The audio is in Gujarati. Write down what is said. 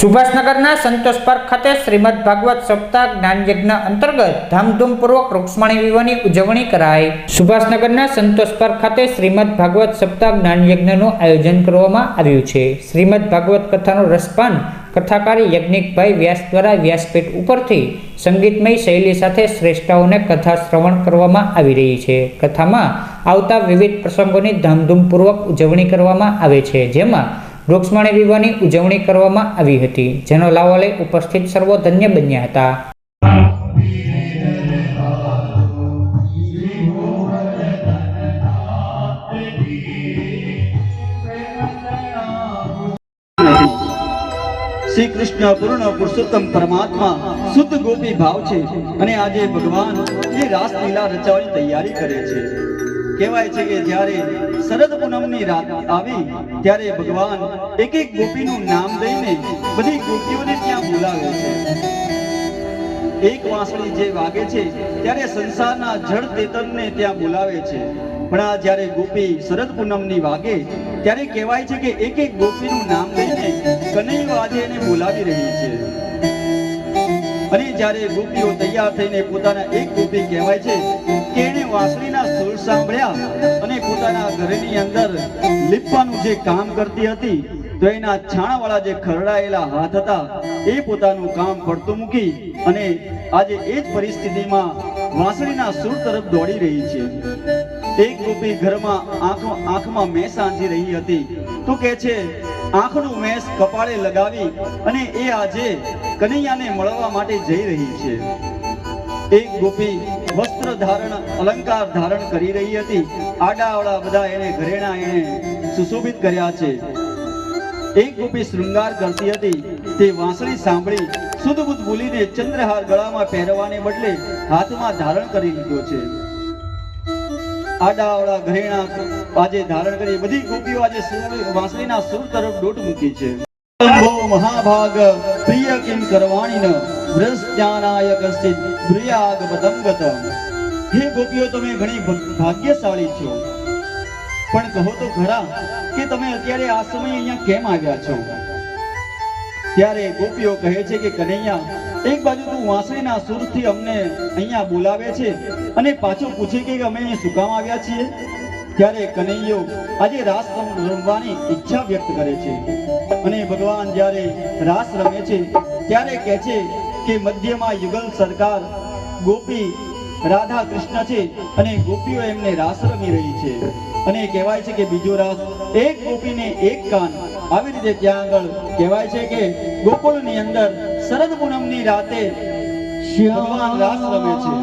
સુભાષનગરના સંતોષ પાર્ક ખાતે શ્રીમદ ભાગવત સપ્તાહ જ્ઞાનયજ્ઞ અંતર્ગત ધામધૂમપૂર્વક રૂક્ષ્મણી વિવાહની ઉજવણી કરાઈ. સુભાષનગરના સંતોષ પાર્ક ખાતે શ્રીમદ ભાગવત સપ્તાહ જ્ઞાન યજ્ઞનું આયોજન કરવામાં આવ્યું છે. શ્રીમદ ભાગવત કથાનું રસપાન કથાકારી યજ્ઞિકભાઈ વ્યાસ દ્વારા વ્યાસપીઠ ઉપરથી સંગીતમય શૈલી સાથે શ્રેષ્ઠાઓને કથા શ્રવણ કરવામાં આવી રહી છે. કથામાં આવતા વિવિધ પ્રસંગોની ધામધૂમપૂર્વક ઉજવણી કરવામાં આવે છે. જેમાં રૂક્ષ્મણી વિવાહની ઉજવણી કરવામાં આવી હતી, જેનો લાવો લઈ ઉપસ્થિત સર્વો ધન્ય બન્યા હતા. શ્રી કૃષ્ણ પૂર્ણ પુરુષોત્તમ પરમાત્મા શુદ્ધ ગોપી ભાવ છે અને આજે ભગવાન એ રાસલીલા રચવાની તૈયારી કરે છે. કહેવાય છે કે જ્યારે શરદ પૂનમની રાત આવી, ત્યારે ભગવાન એક એક ગોપીનું નામ દઈને બધી ગોપીઓને ત્યાં બોલાવે છે. એક વાંસળી જે વાગે છે, ત્યારે સંસારના જળ ચેતનને ત્યાં બોલાવે છે. પણ આ જ્યારે ગોપી શરદ પૂનમની વાગે, ત્યારે કહેવાય છે કે એક એક ગોપીનું નામ લઈને કનૈયો આજે એને બોલાવી રહી છે. જ્યારે ગોપીઓ તૈયાર થઈને પોતાના એક ગોપી કહેવાય છે કે એણે સુર સાંભળ્યા અને પોતાના ઘરની અંદર લીપવાનું જે કામ કરતી હતી, તો એના છાણાવાળા જે ખરડાયેલા હાથ હતા, એ પોતાનું કામ પડતું મૂકી અને આજે એ જ પરિસ્થિતિમાં વાંસળીના સુર તરફ દોડી રહી છે. એક ગોપી ઘરમાં આંખો આંખમાં મેં સાંજી રહી હતી. તો કે છે, આંખનું મેસ કપાળે લગાવી અને એ આજે કનૈયાને મળવા માટે જઈ રહી છે. એક ગોપી વસ્ત્ર ધારણ, અલંકાર ધારણ કરી રહી હતી. આડાવડા બધા એને ઘરેણા એને સુશોભિત કર્યા છે. એક ગોપી શૃંગાર કરતી હતી. તે વાંસળી સાંભળી શુદ્ધ બોલીને ચંદ્રહાર ગળામાં પહેરવાને બદલે હાથમાં ધારણ કરી લીધો છે. આડાવડા ઘરેણા આજે ધારણ કરી બધી ગોપીઓ આજે વાંસળીના સુર તરફ દોટ મૂકી છે. મહાભાગ પ્રિય વ્રજ્ઞાનાય કશ્ચિત પ્રિયાગ પદંગત હે ગોપીઓ, તમે ઘણી ભાગ્યશાળી છો. પણ કહો તો ખરા કે તમે અત્યારે આ સમયે અહીંયા કેમ આવ્યા છો? ત્યારે ગોપીઓ કહે છે કે, કનૈયા, એક બાજુ તું વાંસળીના સુરથી અમને અહીંયા બોલાવે છે અને પાછું પૂછે કે અમે શું કામ આવ્યા છીએ? ત્યારે કનૈયો આજે રાસ રમવાની ઈચ્છા વ્યક્ત કરે છે. અને ભગવાન જ્યારે રાસ રમે છે, ત્યારે કહે છે કે મધ્યમાં યુગલ સરકાર, ગોપી રાધા કૃષ્ણ છે અને ગોપીઓ એમને રાસ રમી રહી છે. અને કહેવાય છે કે બીજો રાસ, એક ગોપીને એક કાન. આવી રીતે ત્યાં આગળ કહેવાય છે કે ગોકુળની અંદર શરદ પૂનમની રાતે ભગવાન રાસ રમે છે.